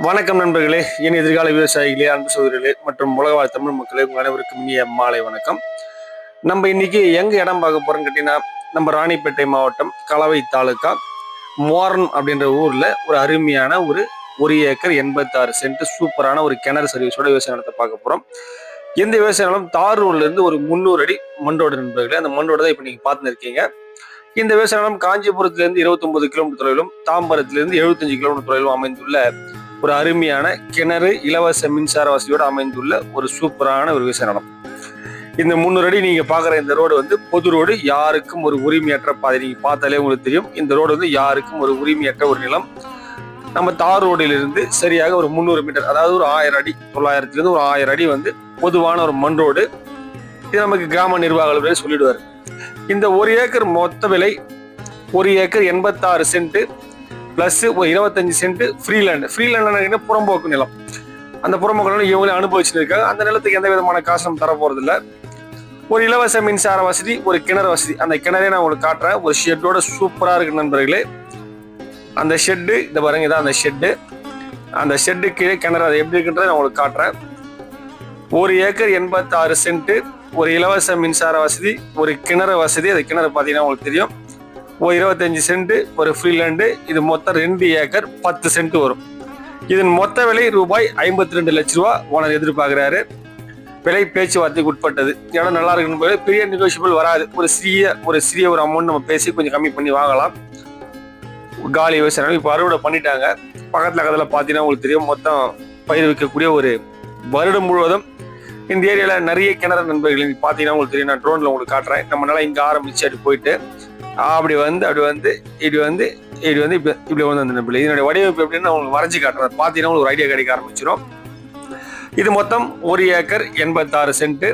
வணக்கம் நண்பர்களே என் எதிர்கால விவசாயிகளே அன்பு சோதரிகளே மற்றும் உலகவாழ் தமிழ் மக்களே உங்கள் அனைவருக்கும் இனிய மாலை வணக்கம். நம்ம இன்னைக்கு எங்க இடம் பார்க்க போறோம்னு கேட்டீங்கன்னா நம்ம ராணிப்பேட்டை மாவட்டம் கலவை தாலுக்கா மோரன் அப்படின்ற ஊர்ல ஒரு அருமையான ஒரு ஒரு ஏக்கர் எண்பத்தாறு சென்ட் சூப்பரான ஒரு கிணறு சர்வீஸோட விவசாய நிலத்தை பார்க்க போறோம். எந்த விவசாய நிலம்? தார் இருந்து ஒரு முந்நூறு அடி மண்டோட நண்பர்களே அந்த மண்டோட தான் இப்போ நீங்க பார்த்துன்னு இருக்கீங்க இந்த விவசாய நிலம் காஞ்சிபுரத்திலிருந்து இருபத்தொன்பது கிலோமீட்டர் தொலைவிலும் தாம்பரத்திலிருந்து எழுபத்தஞ்சு கிலோமீட்டர் தொலைவிலும் அமைந்துள்ள ஒரு அருமையான கிணறு இலவச மின்சார வசதியோடு அமைந்துள்ள ஒரு சூப்பரான ஒரு விவசாய நிலம் இந்த முன்னூறு அடி நீங்கள் பார்க்குற இந்த ரோடு வந்து பொது ரோடு யாருக்கும் ஒரு உரிமையற்ற பாதை. நீங்கள் பார்த்தாலே உங்களுக்கு தெரியும். இந்த ரோடு வந்து யாருக்கும் ஒரு உரிமையற்ற ஒரு நிலம். நம்ம தார் ரோடிலிருந்து சரியாக ஒரு முந்நூறு மீட்டர் அதாவது ஒரு ஆயிரம் அடி தொள்ளாயிரத்துலேருந்து ஒரு ஆயிரம் அடி வந்து பொதுவான ஒரு மண் ரோடு. இது நமக்கு கிராம நிர்வாக அலுவலர் சொல்லிடுவார். இந்த ஒரு ஏக்கர் மொத்த விலை ஒரு ஏக்கர் எண்பத்தாறு சென்ட் பிளஸ் ஒரு இருபத்தஞ்சு சென்ட் ஃப்ரீலேண்ட் ஃப்ரீலேண்ட் புறம்போக்கு நிலம். அந்த புறம்போக்கு நிலம் இவங்களே அனுபவிச்சுட்டு இருக்காங்க அந்த நிலத்துக்கு எந்த விதமான காசு நம்ம தர ஒரு இலவச மின்சார வசதி ஒரு கிணறு வசதி. அந்த கிணறே நான் உங்களுக்கு காட்டுறேன். ஒரு ஷெட்டோட சூப்பராக இருக்கு நண்பர்களே. அந்த ஷெட்டு இந்த பாருங்க இதான் அந்த ஷெட்டு அந்த ஷெட்டு கீழே கிணறு அது எப்படி இருக்குன்றதை நான் உங்களுக்கு காட்டுறேன். ஒரு ஏக்கர் எண்பத்தாறு சென்ட்டு ஒரு இலவச மின்சார வசதி ஒரு கிணறு வசதி. அது கிணறு பார்த்தீங்கன்னா உங்களுக்கு தெரியும். இருபத்தஞ்சு சென்ட் ஒரு ஃப்ரீலேண்டு இது மொத்தம் ரெண்டு ஏக்கர் பத்து சென்ட் வரும். இதன் மொத்த விலை ரூபாய் ஐம்பத்தி ரெண்டு லட்ச ரூபா ஓனர் எதிர்பார்க்குறாரு. விலை பேச்சுவார்த்தைக்கு உட்பட்டது. ஏன்னா நல்லா இருக்குன்னு போது பெரிய நெகோஷியபிள் வராது. ஒரு சிறிய ஒரு சிறிய ஒரு அமௌண்ட் நம்ம பேசி கொஞ்சம் கம்மி பண்ணி வாங்கலாம். காலி விவசாயம் இப்போ அறுவடை பண்ணிட்டாங்க. பக்கத்தில் கதில் பார்த்தீங்கன்னா உங்களுக்கு தெரியும் மொத்தம் பயிர் வைக்கக்கூடிய ஒரு வருடம் முழுவதும் இந்த ஏரியாவில் நிறைய கிணறு நண்பர்கள். பார்த்தீங்கன்னா உங்களுக்கு தெரியும் நான் ட்ரோனில் உங்களுக்கு காட்டுறேன். நம்மளால இங்கே ஆரம்பிச்சு அப்படி போயிட்டு அப்படி வந்து அப்படி வந்து இப்படி வந்து இப்படி வந்து இப்படி இப்படி வந்து அந்த நம்பர் இதனுடைய வடிவமைப்பு எப்படின்னு உங்களுக்கு வரைஞ்சி காட்டுறேன். பார்த்தீங்கன்னா உங்களுக்கு ஒரு ஐடியா கிடைக்க ஆரம்பிச்சிடும் இது மொத்தம் ஒரு ஏக்கர் எண்பத்தாறு சென்ட்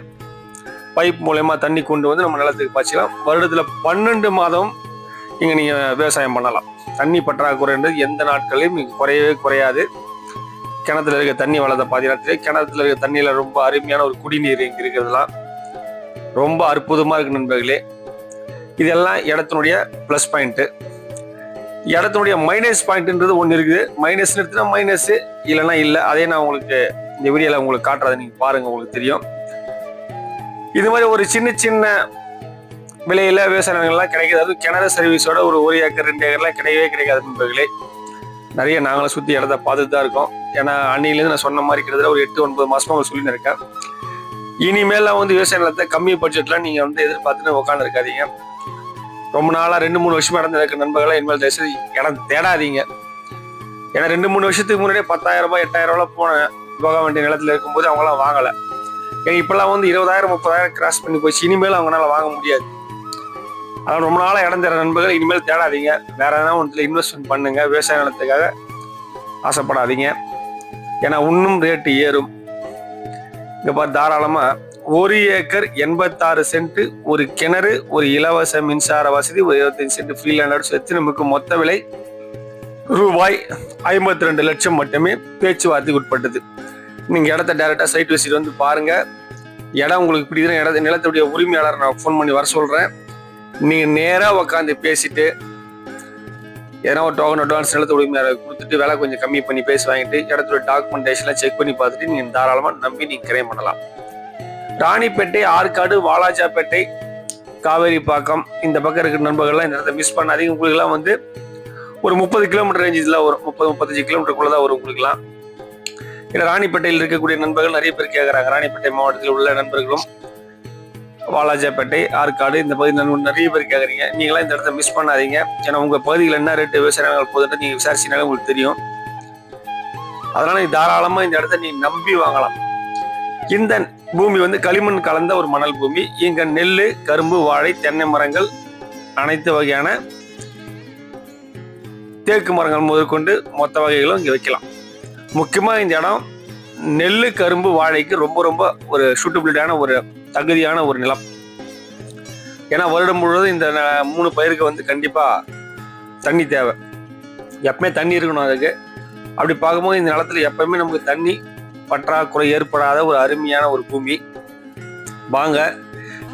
பைப் மூலயமா தண்ணி கொண்டு வந்து நம்ம நிலத்துக்கு பாய்ச்சலாம். வருடத்தில் பன்னெண்டு மாதம் இங்கே நீங்கள் விவசாயம் பண்ணலாம். தண்ணி பற்றாக்குறைன்றது எந்த நாட்களையும் இங்கே குறையவே குறையாது. கிணத்துல இருக்க தண்ணி வளர்த்த பார்த்தீங்கன்னா கிணத்துல இருக்க தண்ணியில் ரொம்ப அருமையான ஒரு குடிநீர் இங்கே இருக்கிறதுலாம் ரொம்ப அற்புதமாக இருக்கு நண்பர்களே. இதெல்லாம் இடத்தினுடைய ப்ளஸ் பாயிண்ட்டு இடத்தினுடைய மைனஸ் பாயிண்ட்ன்றது ஒன்று இருக்குது. மைனஸ் எடுத்துனா மைனஸ் இல்லைன்னா இல்லை. அதே நான் உங்களுக்கு இந்த வீடியோவில் உங்களுக்கு காட்டுறதை நீங்கள் பாருங்கள் உங்களுக்கு தெரியும். இது மாதிரி ஒரு சின்ன சின்ன விலையில விவசாய நிலங்கள்லாம் கிடைக்காது. அதுவும் கிணறு சர்வீஸோட ஒரு ஒரு ஏக்கர் ரெண்டு ஏக்கர்லாம் கிடையவே கிடைக்காது நண்பர்களே. நிறைய நாங்களும் சுற்றி இடத்த பார்த்துட்டு தான் இருக்கோம். ஏன்னா அன்னையிலேருந்து நான் சொன்ன மாதிரி கிட்டத்தட்ட ஒரு எட்டு ஒன்பது மாதமாக உங்களுக்கு சொல்லின்னு இனிமேல வந்து விவசாய நிலத்தை கம்மி பட்ஜெட்ல நீங்கள் வந்து எதிர்பார்த்துன்னு உட்காந்து இருக்காதீங்க ரொம்ப நாளாக ரெண்டு மூணு வருஷமா இடம் இருக்க நண்பர்களை இனிமேல் தயவுசெய்து இடம் தேடாதீங்க. ஏன்னா ரெண்டு மூணு வருஷத்துக்கு முன்னாடியே பத்தாயிரம் ரூபாய் எட்டாயிரம் ரூபாய் போன போக வேண்டிய நிலத்துல இருக்கும்போது அவங்களாம் வாங்கலை. ஏன்னா இப்பெல்லாம் வந்து இருபதாயிரம் முப்பதாயிரம் கிராஸ் பண்ணி போச்சு. இனிமேல் அவங்களால வாங்க முடியாது. அதனால் ரொம்ப நாளாக இடம் தேட நண்பர்கள் இனிமேல் தேடாதீங்க. வேற எதனா ஒன்றுல இன்வெஸ்ட்மெண்ட் பண்ணுங்க. விவசாய நிலத்துக்காக ஆசைப்படாதீங்க. ஏன்னா இன்னும் ரேட்டு ஏறும். இங்க பாரு தாராளமா ஒரு ஏக்கர் எண்பத்தாறு சென்ட் ஒரு கிணறு ஒரு இலவச மின்சார வசதி ஒரு இருபத்தஞ்சு சென்ட் ஃப்ரீலேண்டர் சேர்த்து நமக்கு மொத்த விலை ரூபாய் ஐம்பத்தி ரெண்டு லட்சம் மட்டுமே பேச்சுவார்த்தைக்கு உட்பட்டது. நீங்க இடத்த டைரக்டா சைட் விசிட் வந்து பாருங்க. இடம் உங்களுக்கு பிடிக்கிற இடத்த நிலத்துடைய உரிமையாளர் நான் ஃபோன் பண்ணி வர சொல்றேன். நீங்க நேரா உட்காந்து பேசிட்டு ஏன்னா ஒரு டோக்கன் அட்வான்ஸ் நிலத்து உரிமையாளர் கொடுத்துட்டு விலை கொஞ்சம் கம்மி பண்ணி பேசி வாங்கிட்டு இடத்துல டாக்குமெண்டேஷன்லாம் செக் பண்ணி பார்த்துட்டு நீங்கள் தாராளமாக நம்பி நீங்கள் கிரைம் பண்ணலாம். ராணிப்பேட்டை ஆற்காடு வாலாஜாப்பேட்டை காவேரிப்பாக்கம் இந்த பக்கம் இருக்கிற நண்பர்கள்லாம் இந்த இடத்த மிஸ் பண்ணாதீங்க. உங்களுக்குலாம் வந்து ஒரு முப்பது கிலோமீட்டர் ரேஞ்சில் வரும் முப்பது முப்பத்தஞ்சு கிலோமீட்டருக்குள்ள தான் வரும் உங்களுக்குலாம் ஏன்னா ராணிப்பேட்டையில் இருக்கக்கூடிய நண்பர்கள் நிறைய பேர் கேட்குறாங்க ராணிப்பேட்டை மாவட்டத்தில் உள்ள நண்பர்களும் வாலாஜாப்பேட்டை ஆற்காடு இந்த பகுதி நிறைய பேர் கேட்குறீங்க நீங்களாம் இந்த இடத்த மிஸ் பண்ணாதீங்க. ஏன்னா உங்கள் பகுதியில் என்ன ரேட்டு விவசாய நிலங்கள் போகுதுன்ட்டு நீங்கள் விசாரிச்சினாலே உங்களுக்கு தெரியும். அதனால் நீ தாராளமாக இந்த இடத்த நீ நம்பி வாங்கலாம். இந்த பூமி வந்து களிமண் கலந்த ஒரு மணல் பூமி. இங்கே நெல் கரும்பு வாழை தென்னை மரங்கள் அனைத்து வகையான தேக்கு மரங்கள் முதற்கொண்டு மொத்த வகைகளும் இங்கே வைக்கலாம். முக்கியமாக இந்த இடம் நெல் கரும்பு வாழைக்கு ரொம்ப ரொம்ப ஒரு சூட்டபிலிட்டியான ஒரு தகுதியான ஒரு நிலம். ஏன்னா வருடம் முழுவதும் இந்த ந- மூணு பயிருக்கு வந்து கண்டிப்பாக தண்ணி தேவை. எப்பவுமே தண்ணி இருக்கணும் அதுக்கு. அப்படி பார்க்கும்போது இந்த நிலத்துல எப்பவுமே நமக்கு தண்ணி பற்றாக்குறை ஏற்படாத ஒரு அருமையான ஒரு பூமி. வாங்க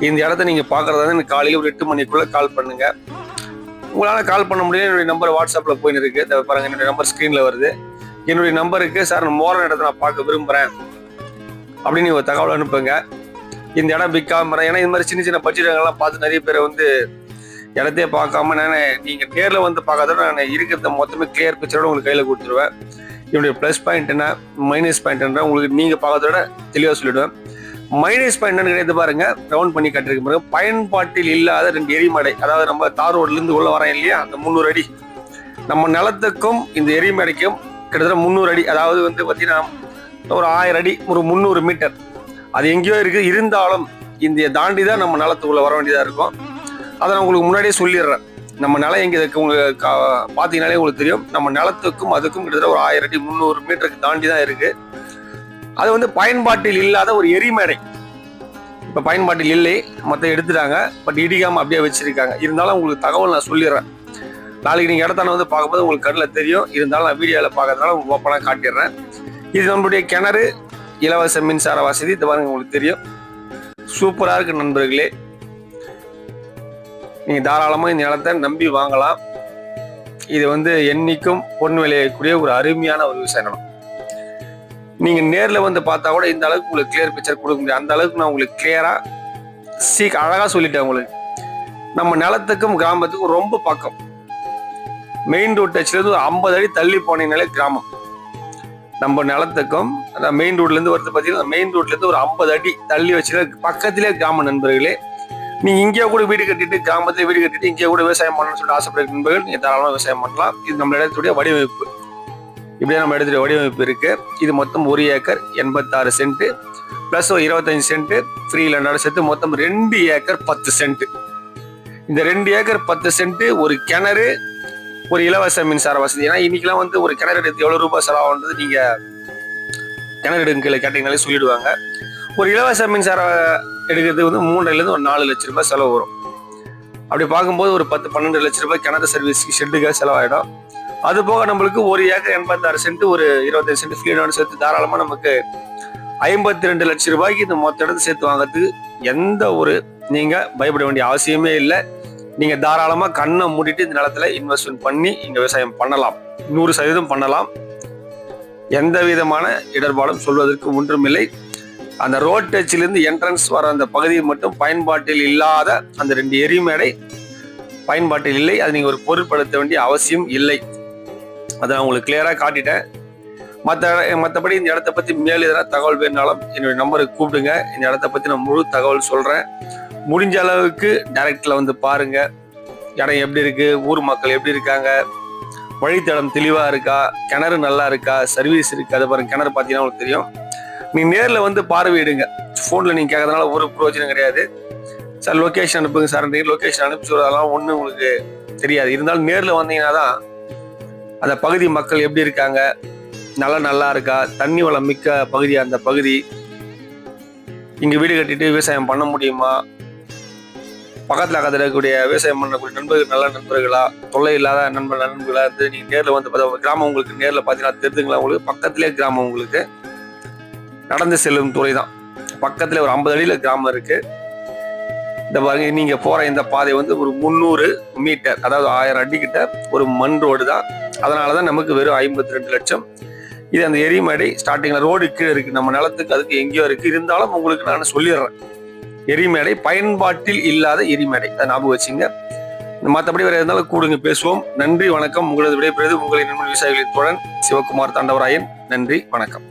இந்த இடத்த நீங்கள் பாக்குறதா எனக்கு காலையில் ஒரு எட்டு மணிக்குள்ளே கால் பண்ணுங்கள் உங்களால் கால் பண்ண முடியும் என்னுடைய நம்பர் வாட்ஸ்அப்பில் போயின்னு இருக்குது பாருங்கள் பாருங்க என்னுடைய நம்பர் ஸ்க்ரீனில் வருது. என்னுடைய நம்பருக்கு சார் நான் மோரன் இடத்த நான் பார்க்க விரும்புகிறேன் அப்படின்னு ஒரு தகவல் அனுப்புங்க. இந்த இடம் விற்காம ஏன்னா இந்த மாதிரி சின்ன சின்ன பட்ஜெட்டுங்கள்லாம் பார்த்து நிறைய பேர் வந்து இடத்தையே பார்க்காம நான் நீங்கள் நேரில் வந்து பார்க்காத நான் இருக்கிறத மொத்தமே கிளியர் பிக்சரோட உங்களுக்கு கையில் கொடுத்துருவேன். என்னுடைய ப்ளஸ் பாயிண்ட் என்ன மைனஸ் பாயிண்ட் என்ன உங்களுக்கு நீங்கள் பார்க்கறதோட தெளிவாக சொல்லிடுவேன். மைனஸ் பாயிண்ட் என்னன்னு கிடையாது பாருங்க ரவுண்ட் பண்ணி கட்டிருக்க பாருங்க. பயன்பாட்டில் இல்லாத ரெண்டு எரிமடை அதாவது நம்ம தார் ரோட்லேருந்து உள்ள வரேன் இல்லையா அந்த முந்நூறு அடி. நம்ம நிலத்துக்கும் இந்த எரிமடைக்கும் கிட்டத்தட்ட முந்நூறு அடி அதாவது வந்து பார்த்தீங்கன்னா ஒரு ஆயிரம் அடி ஒரு முந்நூறு மீட்டர். அது எங்கேயோ இருக்கு. இருந்தாலும் இந்த தாண்டி தான் நம்ம நிலத்துக்குள்ளே வர வேண்டியதாக இருக்கும். அதை நான் உங்களுக்கு முன்னாடியே சொல்லிடுறேன். நம்ம நிலம் எங்கே இருக்கு? உங்களுக்கு கா- பார்த்தீங்கனாலே உங்களுக்கு தெரியும். நம்ம நிலத்துக்கும் அதுக்கும் கிட்டத்தட்ட ஒரு ஆயிரத்தி முந்நூறு மீட்டருக்கு தாண்டி தான் இருக்கு. அது வந்து பயன்பாட்டில் இல்லாத ஒரு எரிமேடை இப்போ பயன்பாட்டில் இல்லை. மற்ற எடுத்துட்டாங்க. பட் இடிக்காம அப்படியே வச்சிருக்காங்க. இருந்தாலும் உங்களுக்கு தகவல் நான் சொல்லிடுறேன். நாளைக்கு நீங்கள் இடத்தான வந்து பார்க்கும்போது உங்களுக்கு கண்ணில் தெரியும். இருந்தாலும் நான் வீடியோவில் பார்க்கறதுனால உங்களுக்கு ஓப்பனாக காட்டிடுறேன். இது நம்மளுடைய கிணறு. இலவச மின்சார வசதி இது பாருங்க உங்களுக்கு தெரியும். சூப்பராக இருக்கு நண்பர்களே. நீங்கள் தாராளமாக இந்த நிலத்தை நம்பி வாங்கலாம். இது வந்து என்னைக்கும் பொன் விளையக்கூடிய ஒரு அருமையான ஒரு விவசாய நிலம். நீங்கள் நேர்ல வந்து பார்த்தா கூட இந்த அளவுக்கு உங்களுக்கு கிளியர் பிக்சர் கொடுக்க முடியாது அந்த அளவுக்கு நான் உங்களுக்கு கிளியராக சீக்க அழகா சொல்லிட்டேன் உங்களுக்கு. நம்ம நிலத்துக்கும் கிராமத்துக்கும் ரொம்ப பக்கம். மெயின் ரோட் டச்ல இருந்து ஒரு ஐம்பது அடி தள்ளி போனீங்கனாலே கிராமம். நம்ம நிலத்துக்கும் அந்த மெயின் ரோட்லேருந்து வருது பார்த்தீங்கன்னா மெயின் ரோட்லேருந்து ஒரு ஐம்பது அடி தள்ளி வச்சு பக்கத்திலே கிராம நண்பர்களே நீங்கள் இங்கேயே கூட வீடு கட்டிட்டு கிராமத்தில் வீடு கட்டிட்டு இங்கேயே கூட விவசாயம் பண்ணணும்னு சொல்லிட்டு ஆசைப்படுற நண்பர்கள் நீங்கள் தாராளமாக விவசாயம் பண்ணலாம். இது நம்ம இடத்துடைய வடிவமைப்பு. இப்படியே நம்ம இடத்துல வடிவமைப்பு இருக்கு. இது மொத்தம் ஒரு ஏக்கர் எண்பத்தாறு சென்ட் பிளஸ் ஒரு இருபத்தஞ்சு சென்ட் ஃப்ரீ லேண்டோட சேர்த்து மொத்தம் ரெண்டு ஏக்கர் பத்து சென்ட் இந்த ரெண்டு ஏக்கர் பத்து சென்ட் ஒரு கிணறு ஒரு இலவச மின்சார வசதி. ஏன்னா இன்னைக்கெல்லாம் வந்து ஒரு கிணறு எடுத்து எவ்வளோ ரூபாய் செலவாகுன்றது நீங்க கிணறு எடுக்கல கேட்டீங்கனாலே சொல்லிடுவாங்க. ஒரு இலவச மின்சார எடுக்கிறது வந்து மூன்றுல இருந்து ஒரு நாலு லட்ச ரூபாய் செலவு வரும். அப்படி பார்க்கும்போது ஒரு பத்து பன்னெண்டு லட்ச ரூபாய் கிணறு சர்வீஸ்க்கு ஷெட்டுக்காக செலவாயிடும். அது போக நம்மளுக்கு ஒரு ஏக்கர் எண்பத்தாறு சென்ட் ஒரு இருபத்தஞ்சு சென்ட் ஃப்ரீடோட சேர்த்து தாராளமாக நமக்கு ஐம்பத்தி ரெண்டு லட்சம் ரூபாய்க்கு இந்த மொத்த இடத்து சேர்த்து வாங்கிறதுக்கு எந்த ஒரு நீங்கள் பயப்பட வேண்டிய அவசியமே இல்லை. நீங்க தாராளமா கண்ணை மூடிட்டு இந்த நிலத்துல இன்வெஸ்ட்மெண்ட் பண்ணி இங்க விவசாயம் பண்ணலாம். நூறு சதவீதம் பண்ணலாம். எந்த விதமான இடர்பாடும் சொல்வதற்கு ஒன்றுமில்லை அந்த ரோட் டச்சிலிருந்து என்ட்ரன்ஸ் வர அந்த பகுதி மட்டும் பயன்பாட்டில் இல்லாத அந்த ரெண்டு எரிமேடை பயன்பாட்டில் இல்லை. அது நீங்க ஒரு பொருட்படுத்த வேண்டிய அவசியம் இல்லை. அதை நான் உங்களுக்கு கிளியராக காட்டிட்டேன். மற்ற மற்றபடி இந்த இடத்த பற்றி மேலும் எதனா தகவல் வேணுனாலும் என்னுடைய நம்பருக்கு கூப்பிடுங்க. இந்த இடத்த பற்றி நான் முழு தகவல் சொல்கிறேன் முடிஞ்ச அளவுக்கு டைரக்டில் வந்து பாருங்க. இடம் எப்படி இருக்கு? ஊர் மக்கள் எப்படி இருக்காங்க? வழித்தடம் தெளிவாக இருக்கா? கிணறு நல்லா இருக்கா? சர்வீஸ் இருக்கு. அதை பாருங்க கிணறு பார்த்தீங்கன்னா உங்களுக்கு தெரியும். நீங்கள் நேரில் வந்து பார்வையிடுங்க. ஃபோனில் நீங்கள் கேட்கறதுனால ஒரு பிரயோஜனம் கிடையாது. சார் லொக்கேஷன் அனுப்புங்க சார். லொக்கேஷன் அனுப்பிச்சு அதெல்லாம் ஒன்றும் உங்களுக்கு தெரியாது. இருந்தாலும் நேரில் வந்தீங்கன்னா தான் அந்த பகுதி மக்கள் எப்படி இருக்காங்க? நல்லா நல்லா இருக்கா? தண்ணி வளம் மிக்க பகுதி அந்த பகுதி? இங்கே வீடு கட்டிட்டு விவசாயம் பண்ண முடியுமா? பக்கத்துல அக்கத்தில் இருக்கக்கூடிய விவசாயம் பண்ணக்கூடிய நண்பர்கள் நல்ல நண்பர்களா தொல்லை இல்லாத நண்பர் நண்பர்களா இருந்து நீங்கள் நேர்ல வந்து பார்த்தா கிராமம் உங்களுக்கு நேரில் பார்த்தீங்கன்னா தெரிஞ்சுங்களா உங்களுக்கு. பக்கத்திலே கிராமம் உங்களுக்கு. நடந்து செல்லும் துறை தான். பக்கத்துல ஒரு ஐம்பது அடியில கிராமம் இருக்கு. இந்த பாருங்க நீங்க போற இந்த பாதை வந்து ஒரு முந்நூறு மீட்டர் அதாவது ஆயிரம் அடி கிட்ட ஒரு மண் ரோடு தான். அதனாலதான் நமக்கு வெறும் ஐம்பத்தி ரெண்டு லட்சம். இது அந்த எரிமடை ஸ்டார்டிங்கில் ரோடு கீழே இருக்கு. நம்ம நிலத்துக்கு அதுக்கு எங்கேயோ இருக்குது இருந்தாலும் உங்களுக்கு நான் சொல்லிடுறேன். எரிமேடை பயன்பாட்டில் இல்லாத எரிமேடை. அதை ஞாபகம் வச்சுங்க. மற்றபடி வேறு இருந்தாலும் கூடுங்க பேசுவோம். நன்றி வணக்கம். உங்களது விடைபெறுவது உங்களின் விவசாயிகளின் தோழன் சிவகுமார் தாண்டவராயன். நன்றி வணக்கம்.